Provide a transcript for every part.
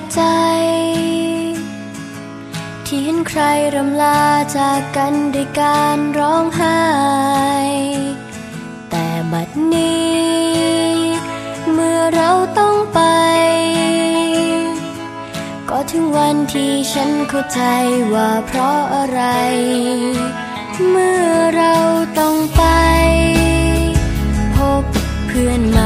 กใจ ที่เห็นใครรำลาจากกันด้วยการร้องไห้ แต่บัดนี้ เมื่อเราต้องไป ก็ถึงวันที่ฉันเข้าใจว่าเพราะอะไร เมื่อเราต้องไป พบเพื่อนมา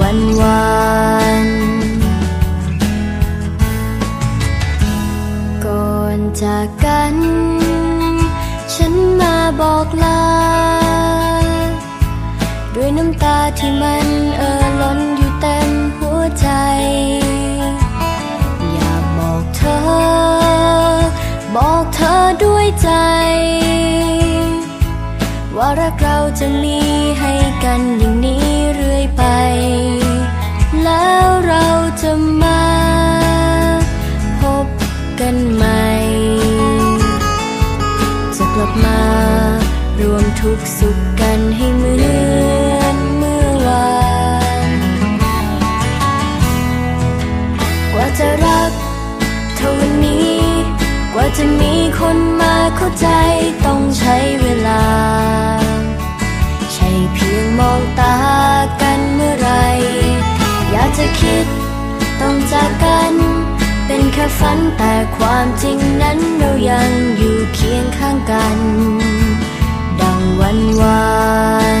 วันวานก่อนจากกัน ฉันมาบอกลา ด้วยน้ำตาที่มันเอ่อล้นอยู่เต็มหัวใจ อยากบอกเธอ บอกเธอด้วยใจ ว่ารักเราจะมีให้กัน จะรัก เท่าวันนี้ กว่าจะมีคนมาเข้าใจต้องใช้เวลา ใช่เพียงมองตากันเมื่อไร อยากจะคิดต้องจากกัน เป็นแค่ฝันแต่ความจริงนั้นเรายังอยู่เคียงข้างกัน ดังวันวาน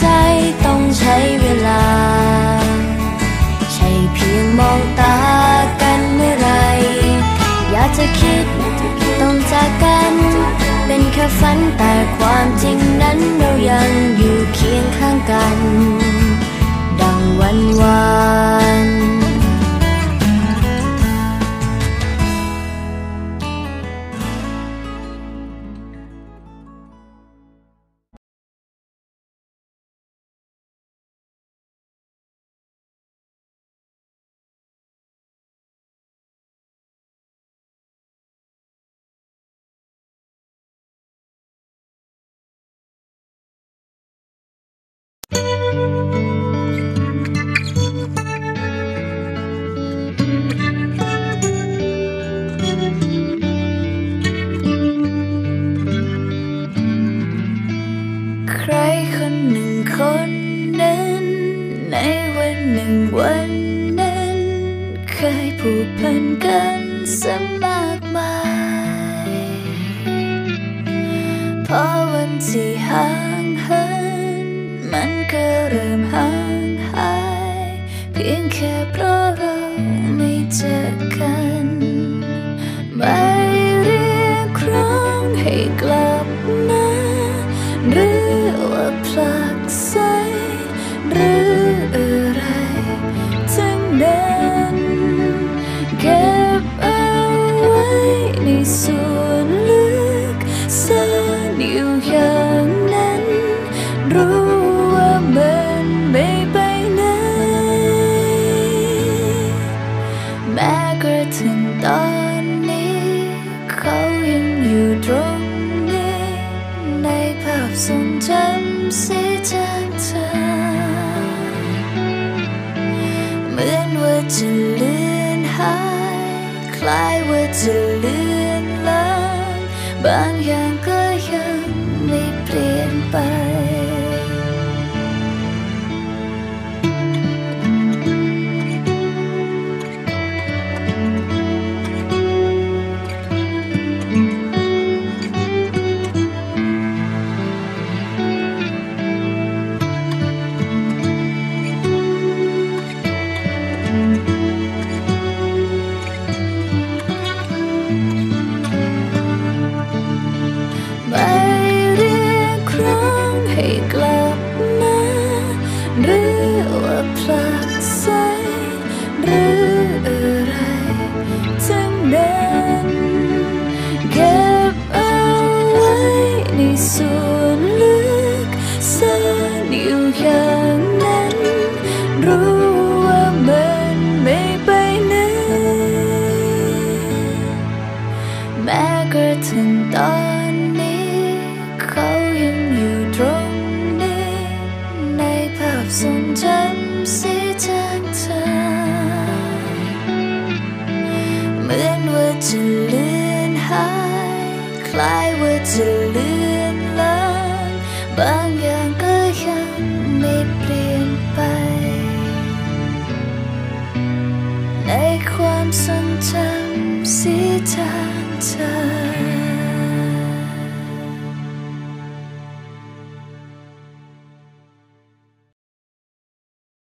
ใจต้องใช้เวลา ใช่เพียงมองตากันเมื่อไร อยากจะคิดต้องจากกัน เป็นแค่ฝันแต่ความจริง เคยผูกพันกันสมากมายพอวันที่ห่างเหินมันก็เริ่มห่างหาย เพียงแค่เพราะเราไม่เจอกัน ไม่เรียกร้องให้กลับมา จเหมือนว่าจะลืมนหาย คล้ว่าจะลือนลางบางอย่างก็ แม้กระทั่งตอนนี้ เขายังอยู่ตรงนี้ ในภาพทรงจำสีจางเธอเหมือนว่าจะเลือนหาย คล้ายว่าจะเลือนลางบางอย่างก็ยังไม่เปลี่ยนไป ในความทรงจำ สีจางจาง